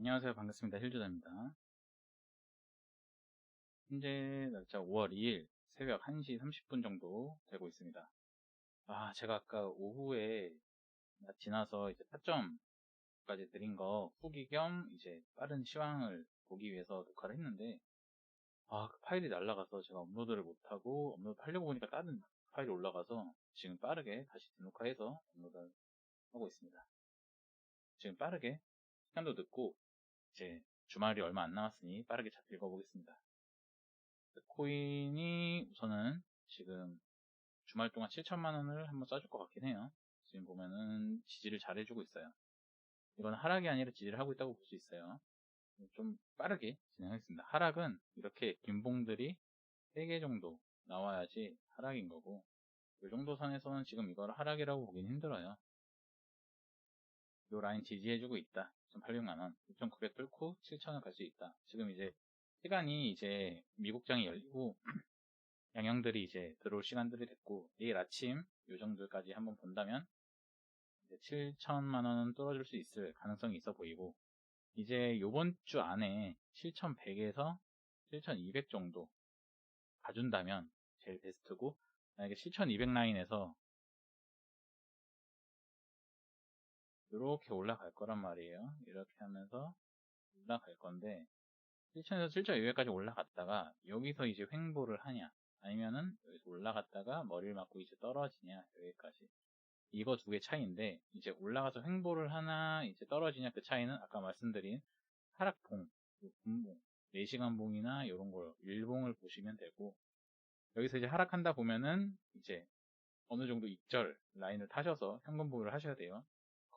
안녕하세요. 반갑습니다. 힐주다입니다. 현재 날짜 5월 2일 새벽 1시 30분 정도 되고 있습니다. 아, 제가 아까 오후에 지나서 이제 타점까지 드린 거 후기 겸 이제 빠른 시황을 보기 위해서 녹화를 했는데 아, 그 파일이 날라가서 제가 업로드를 못하고 업로드 하려고 보니까 다른 파일이 올라가서 지금 빠르게 다시 등록화해서 업로드를 하고 있습니다. 지금 빠르게 시간도 늦고 이제 주말이 얼마 안 남았으니 빠르게 잘 읽어보겠습니다. 코인이 우선은 지금 주말 동안 7천만 원을 한번 써줄 것 같긴 해요. 지금 보면은 지지를 잘 해주고 있어요. 이건 하락이 아니라 지지를 하고 있다고 볼 수 있어요. 좀 빠르게 진행하겠습니다. 하락은 이렇게 균봉들이 3개 정도 나와야지 하락인 거고 이 정도 선에서는 지금 이걸 하락이라고 보긴 힘들어요. 이 라인 지지해주고 있다. 6,800만원, 6,900 뚫고 7,000원 갈 수 있다. 지금 이제 시간이 이제 미국장이 열리고 양형들이 이제 들어올 시간들이 됐고 내일 아침 요 정도까지 한번 본다면 7천만원은 떨어질 수 있을 가능성이 있어 보이고 이제 요번 주 안에 7,100에서 7,200 정도 가준다면 제일 베스트고 만약에 7,200 라인에서 이렇게 올라갈 거란 말이에요. 이렇게 하면서 올라갈 건데 7천에서 7.2회까지 올라갔다가 여기서 이제 횡보를 하냐 아니면은 여기서 올라갔다가 머리를 맞고 이제 떨어지냐 여기까지 이거 두 개 차이인데 이제 올라가서 횡보를 하나 이제 떨어지냐 그 차이는 아까 말씀드린 하락봉 분봉 4시간 봉이나 이런 걸 일봉을 보시면 되고 여기서 이제 하락한다 보면은 이제 어느 정도 익절 라인을 타셔서 현금 보유를 하셔야 돼요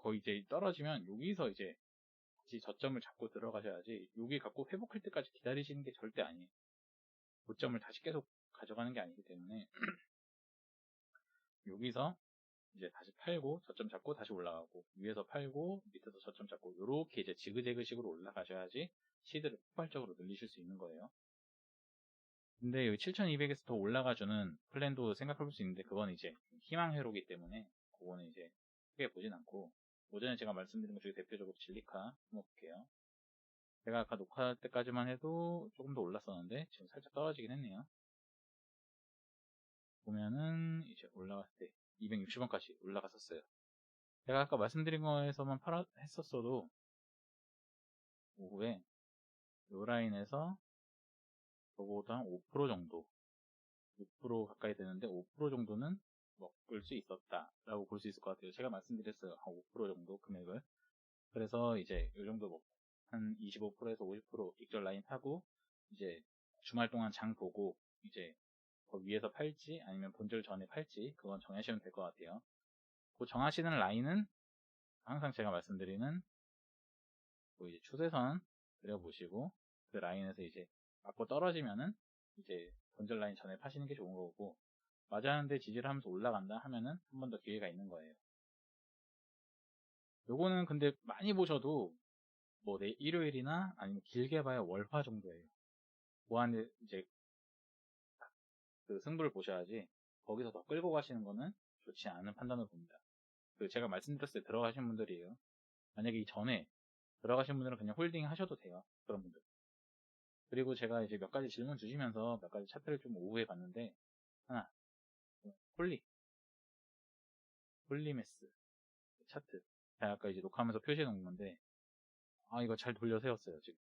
거의 이제 떨어지면 여기서 이제 다시 저점을 잡고 들어가셔야지 여기 갖고 회복할 때까지 기다리시는 게 절대 아니에요. 고점을 다시 계속 가져가는 게 아니기 때문에 여기서 이제 다시 팔고 저점 잡고 다시 올라가고 위에서 팔고 밑에서 저점 잡고 이렇게 이제 지그재그 식으로 올라가셔야지 시드를 폭발적으로 늘리실 수 있는 거예요. 근데 여기 7200에서 더 올라가주는 플랜도 생각해 볼 수 있는데 그건 이제 희망 회로기 때문에 그거는 이제 크게 보진 않고 오전에 제가 말씀드린 것 중에 대표적으로 진리카 한번 볼게요. 제가 아까 녹화할 때까지만 해도 조금 더 올랐었는데 지금 살짝 떨어지긴 했네요. 보면은 이제 올라갔을 때 260원까지 올라갔었어요. 제가 아까 말씀드린 거에서만 팔아 했었어도 오후에 요 라인에서 저보다 한 5% 정도 6% 가까이 되는데 5% 정도는 먹을 수 있었다라고 볼 수 있을 것 같아요. 제가 말씀드렸어요. 한 5% 정도 금액을. 그래서 이제 이 정도 먹고 한 25%에서 50% 익절 라인 타고 이제 주말 동안 장 보고 이제 그 위에서 팔지 아니면 본절 전에 팔지 그건 정하시면 될 것 같아요. 그 정하시는 라인은 항상 제가 말씀드리는 뭐 이제 추세선 그려보시고 그 라인에서 이제 맞고 떨어지면은 이제 본절 라인 전에 파시는 게 좋은 거고 맞았는데 지지를 하면서 올라간다 하면은 한 번 더 기회가 있는 거예요. 요거는 근데 많이 보셔도 뭐 내 일요일이나 아니면 길게 봐야 월화 정도예요. 뭐한 이제 그 승부를 보셔야지 거기서 더 끌고 가시는 거는 좋지 않은 판단을 봅니다. 그 제가 말씀드렸을 때 들어가신 분들이에요. 만약에 이 전에 들어가신 분들은 그냥 홀딩 하셔도 돼요. 그런 분들. 그리고 제가 이제 몇 가지 질문 주시면서 몇 가지 차트를 좀 오후에 봤는데 하나, 홀리. 홀리메스 차트. 제가 아까 이제 녹화하면서 표시해 놓은 건데 아 이거 잘 돌려 세웠어요 지금.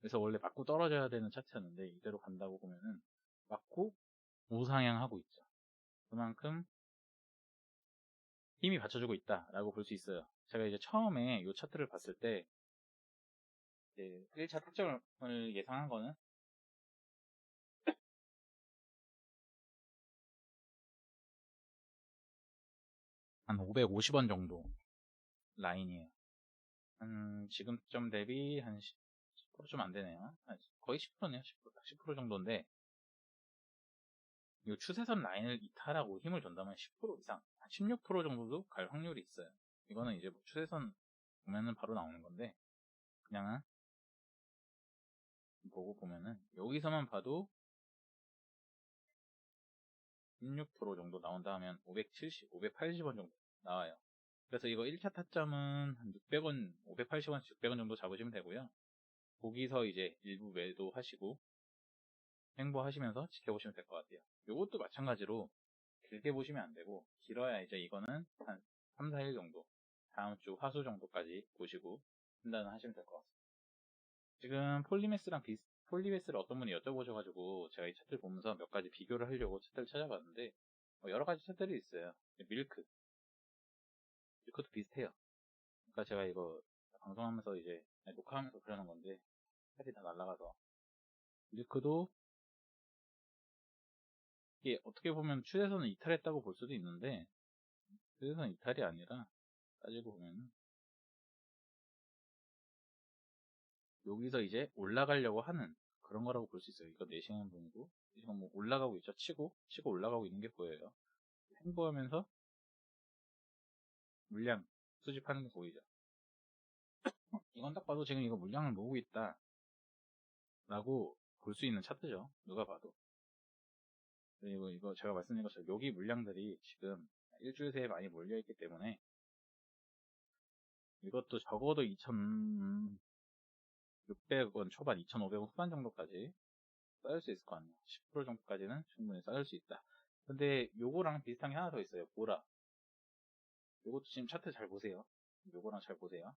그래서 원래 맞고 떨어져야 되는 차트였는데 이대로 간다고 보면은 맞고 우상향하고 있죠. 그만큼 힘이 받쳐주고 있다라고 볼 수 있어요. 제가 이제 처음에 이 차트를 봤을 때 1차 타점을 예상한 거는 한 550원 정도 라인이에요. 한 지금점 대비 한 10%좀 안 되네요. 거의 10%네요. 10%, 10% 정도인데 이 추세선 라인을 이탈하고 힘을 준다면 10% 이상, 한 16% 정도도 갈 확률이 있어요. 이거는 이제 뭐 추세선 보면은 바로 나오는 건데 그냥 보고 보면은 여기서만 봐도 16% 정도 나온다 하면 570, 580원 정도 나와요. 그래서 이거 1차 타점은 한 600원, 580원에서 600원 정도 잡으시면 되고요. 거기서 이제 일부 매도 하시고 횡보하시면서 지켜보시면 될 것 같아요. 이것도 마찬가지로 길게 보시면 안 되고 길어야 이제 이거는 한 3, 4일 정도 다음 주 화수 정도까지 보시고 판단을 하시면 될 것 같습니다. 지금 폴리메스랑 비슷, 폴리메스를 어떤 분이 여쭤보셔가지고 제가 이 차트를 보면서 몇 가지 비교를 하려고 차트를 찾아봤는데 뭐 여러 가지 차트들이 있어요. 밀크. 밀크도 비슷해요. 그러니까 제가 이거 방송하면서 이제 녹화하면서 그러는 건데 살이 다 날라가서 밀크도 이게 어떻게 보면 추세선을 이탈했다고 볼 수도 있는데 추세선 이탈이 아니라 따지고 보면은 여기서 이제 올라가려고 하는 그런 거라고 볼 수 있어요. 이거 4시간 분이고 지금 뭐 올라가고 있죠. 치고 치고 올라가고 있는 게 보여요. 횡보하면서 물량 수집하는 게 보이죠. 이건 딱 봐도 지금 이거 물량을 모으고 있다 라고 볼 수 있는 차트죠. 누가 봐도. 그리고 이거 제가 말씀드린 것처럼 여기 물량들이 지금 일주일 새에 많이 몰려있기 때문에 이것도 적어도 2,600원 초반, 2,500원 후반 정도까지 쌓을 수 있을 것 같네요. 10% 정도까지는 충분히 쌓을 수 있다. 근데 요거랑 비슷한 게 하나 더 있어요. 보라. 요것도 지금 차트 잘 보세요. 요거랑 잘 보세요.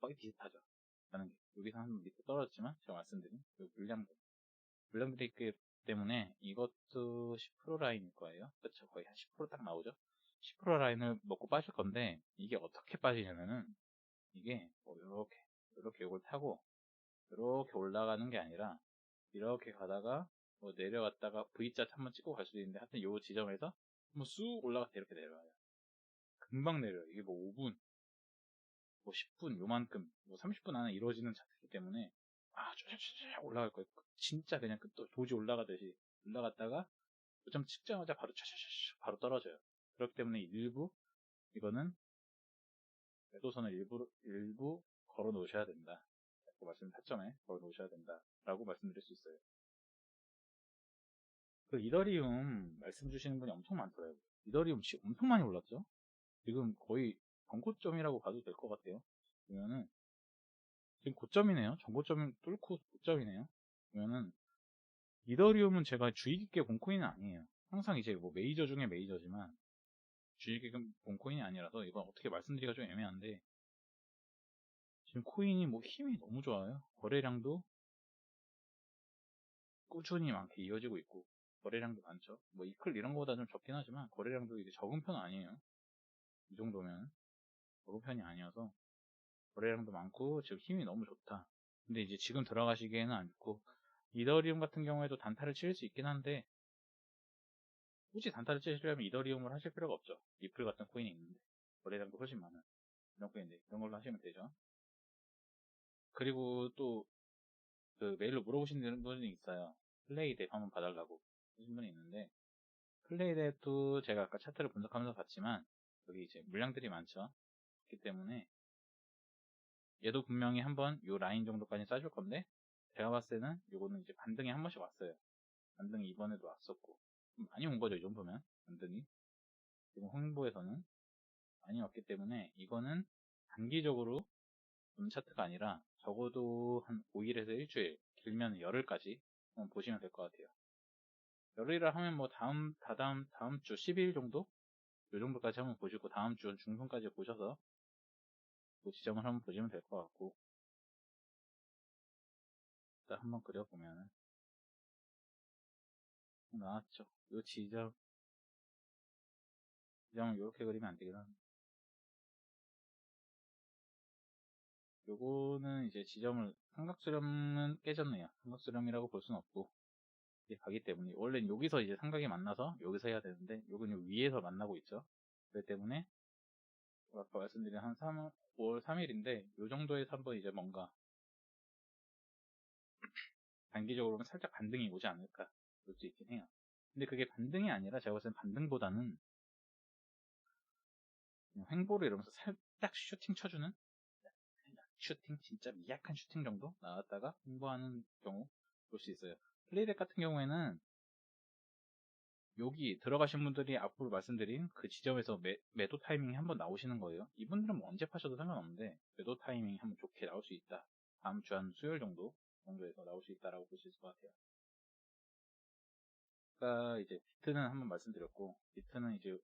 거의 비슷하죠. 라는 게 여기서 한 밑에 떨어졌지만 제가 말씀드린 요 물량들 물량들이 있기 때문에 이것도 10% 라인일 거예요. 그렇죠. 거의 한 10%딱 나오죠. 10% 라인을 먹고 빠질 건데 이게 어떻게 빠지냐면은 이게 뭐 이렇게 이렇게 이걸 타고 이렇게 올라가는 게 아니라 이렇게 가다가 뭐 내려갔다가 V자 한번 찍고 갈 수도 있는데 하여튼 요 지점에서 한번 쑥 올라가서 이렇게 내려와요. 금방 내려요. 이게 뭐 5분, 뭐 10분, 요만큼, 뭐 30분 안에 이루어지는 차트이기 때문에 아, 쫙쫙쫙 올라갈 거예요. 진짜 그냥 끝도 도지 올라가듯이 올라갔다가 고점 찍자마자 바로 쫙쫙쫙 바로 떨어져요. 그렇기 때문에 일부 이거는 매도선을 일부 일부 걸어 놓으셔야 된다. 라고 말씀 타점에 걸어 놓으셔야 된다. 라고 말씀드릴 수 있어요. 그 이더리움 말씀 주시는 분이 엄청 많더라고요. 이더리움 엄청 많이 올랐죠? 지금 거의 전고점이라고 봐도 될 것 같아요. 보면은 지금 고점이네요. 전고점 뚫고 고점이네요. 보면은 이더리움은 제가 주의 깊게 본 코인은 아니에요. 항상 이제 뭐 메이저 중에 메이저지만 주의 깊게 본 코인이 아니라서 이건 어떻게 말씀드리기가 좀 애매한데 지금 코인이 뭐 힘이 너무 좋아요. 거래량도 꾸준히 많게 이어지고 있고 거래량도 많죠. 뭐 이클 이런 거보다 좀 적긴 하지만 거래량도 이게 적은 편은 아니에요. 이 정도면 적은 편이 아니어서 거래량도 많고 지금 힘이 너무 좋다. 근데 이제 지금 들어가시기에는 안 좋고 이더리움 같은 경우에도 단타를 칠 수 있긴 한데 굳이 단타를 치시려면 이더리움을 하실 필요가 없죠. 리플 같은 코인이 있는데 거래량도 훨씬 많은 이런 코인인데 이런 걸로 하시면 되죠. 그리고 또 그 메일로 물어보시는 분이 있어요. 플레이 덱 한번 봐달라고 하신 분이 있는데 플레이 덱도 제가 아까 차트를 분석하면서 봤지만 여기 이제 물량들이 많죠. 그렇기 때문에 얘도 분명히 한번 요 라인 정도까지 싸줄 건데 제가 봤을 때는 요거는 이제 반등이 한 번씩 왔어요. 반등이 이번에도 왔었고 많이 온 거죠 이 정도면 반등이 지금 홍보에서는 많이 왔기 때문에 이거는 단기적으로 본 차트가 아니라 적어도 한 5일에서 일주일 길면 열흘까지 한번 보시면 될 것 같아요. 열흘이라 하면 뭐 다음 다다음 다음 주 12일 정도? 요 정도까지 한번 보시고 다음 주 중순까지 보셔서 그 지점을 한번 보시면 될 것 같고. 일단 한번 그려보면 나왔죠. 요 지점. 지점을 이렇게 그리면 안 되긴 하는데 요거는 이제 지점을 삼각수렴은 깨졌네요. 삼각수렴이라고 볼 수는 없고 이게 가기 때문에 원래는 여기서 이제 삼각이 만나서 여기서 해야 되는데 요건 위에서 만나고 있죠. 그렇기 때문에 아까 말씀드린 한 3, 5월 3일인데 요 정도에서 한번 이제 뭔가 단기적으로는 살짝 반등이 오지 않을까 볼 수 있긴 해요. 근데 그게 반등이 아니라 제가 봤을 땐 반등보다는 횡보를 이러면서 살짝 슈팅 쳐주는 슈팅 진짜 미약한 슈팅 정도 나왔다가 횡보하는 경우 볼 수 있어요. 플레이덱 같은 경우에는 여기 들어가신 분들이 앞으로 말씀드린 그 지점에서 매, 매도 타이밍이 한번 나오시는 거예요. 이분들은 뭐 언제 파셔도 상관없는데 매도 타이밍이 한번 좋게 나올 수 있다. 다음 주 한 수요일 정도 정도에서 나올 수 있다라고 볼 수 있을 것 같아요. 아까 이제 비트는 한번 말씀드렸고 비트는 이제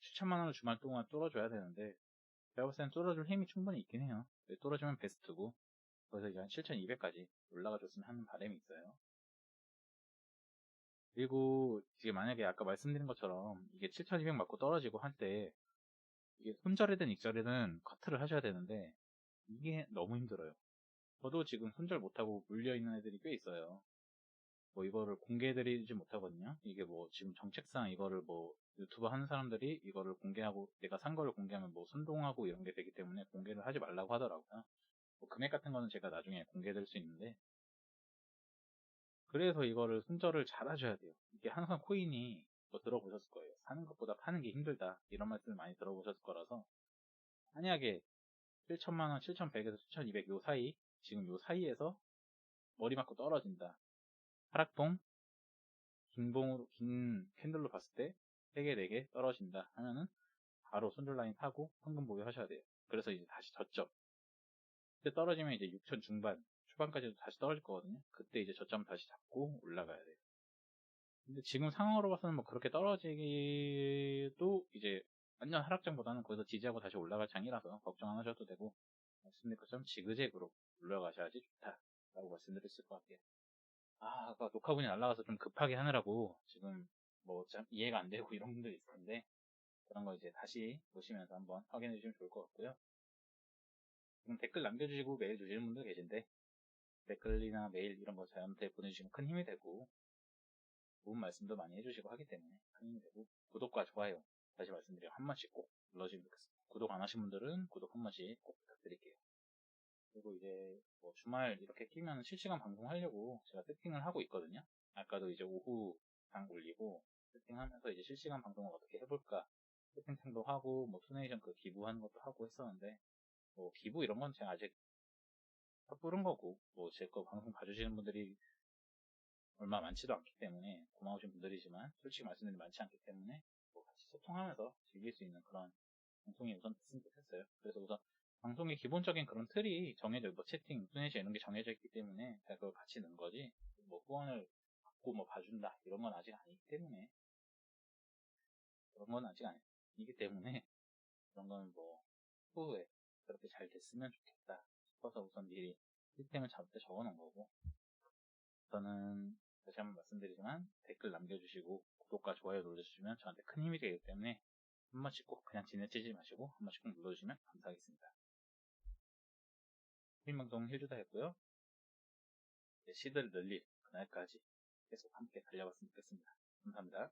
7천만 원을 주말 동안 뚫어줘야 되는데 제가 봤을 땐 뚫어줄 힘이 충분히 있긴 해요. 뚫어주면 베스트고 그래서 이제 한 7,200까지 올라가 줬으면 하는 바람이 있어요. 그리고 이게 만약에 아까 말씀드린 것처럼 이게 7,200 맞고 떨어지고 할 때 이게 손절이든 익절이든 커트를 하셔야 되는데 이게 너무 힘들어요. 저도 지금 손절 못하고 물려있는 애들이 꽤 있어요. 뭐 이거를 공개해드리지 못하거든요. 이게 뭐 지금 정책상 이거를 뭐 유튜브 하는 사람들이 이거를 공개하고 내가 산 거를 공개하면 뭐 선동하고 이런 게 되기 때문에 공개를 하지 말라고 하더라고요. 뭐 금액 같은 거는 제가 나중에 공개해드릴 수 있는데 그래서 이거를 손절을 잘 하셔야 돼요. 이게 항상 코인이 뭐 들어보셨을 거예요. 사는 것보다 파는 게 힘들다. 이런 말씀을 많이 들어보셨을 거라서 만약에 7천만 원, 7,100에서 7,200 요 사이 지금 요 사이에서 머리 맞고 떨어진다. 하락봉, 긴 봉으로, 긴 캔들로 봤을 때 3개, 4개 떨어진다 하면은 바로 손절 라인 타고 현금 보유 하셔야 돼요. 그래서 이제 다시 저점. 그때 떨어지면 이제 6천 중반, 초반까지도 다시 떨어질 거거든요. 그때 이제 저점 다시 잡고 올라가야 돼요. 근데 지금 상황으로 봐서는 뭐 그렇게 떨어지기도 이제 완전 하락장보다는 거기서 지지하고 다시 올라갈 장이라서 걱정 안 하셔도 되고 말씀드린 것처럼 지그재그로 올라가셔야지 좋다라고 있을 것 같아요. 아, 아까 녹화분이 날라가서 좀 급하게 하느라고 지금 뭐 이해가 안 되고 이런 분들이 있을 텐데 그런 거 이제 다시 보시면서 한번 확인해 주시면 좋을 것 같고요. 지금 댓글 남겨주시고 메일 주시는 분들 계신데 댓글이나 메일 이런 거 저한테 보내주시면 큰 힘이 되고 좋은 말씀도 많이 해주시고 하기 때문에 큰 힘이 되고 구독과 좋아요 다시 말씀드려 한 번씩 꼭 눌러주시면 좋겠습니다. 구독 안 하신 분들은 구독 한 번씩 꼭 부탁드릴게요. 그리고 이제 뭐 주말 이렇게 끼면 실시간 방송하려고 제가 세팅을 하고 있거든요. 아까도 이제 오후 방 올리고 세팅하면서 이제 실시간 방송을 어떻게 해볼까 세팅창도 하고 뭐 투네이션 그 기부하는 것도 하고 했었는데 뭐 기부 이런 건 제가 아직 섣부른 거고 뭐 제 거 방송 봐주시는 분들이 얼마 많지도 않기 때문에 고마우신 분들이지만 솔직히 말씀드리면 많지 않기 때문에 뭐 같이 소통하면서 즐길 수 있는 그런 방송이 우선 됐으면 좋겠어요. 그래서 우선 방송의 기본적인 그런 틀이 정해져 뭐 채팅, 투네이션 이런 게 정해져 있기 때문에 그걸 같이 넣은 거지. 뭐 후원을 받고 뭐 봐준다 이런 건 아직 아니기 때문에. 그런 건 아직 아니기 때문에 그런 거는 뭐 후에 그렇게 잘 됐으면 좋겠다 싶어서 우선 미리 시스템을 잡을 때 적어 놓은 거고. 저는 다시 한번 말씀드리지만 댓글 남겨주시고 구독과 좋아요 눌러주시면 저한테 큰 힘이 되기 때문에 한 번씩 꼭 그냥 지나치지 마시고 한 번씩 꼭 눌러주시면 감사하겠습니다. 힐방송 힐주다 했고요. 시드를 늘릴 그날까지 계속 함께 달려봤으면 좋겠습니다. 감사합니다.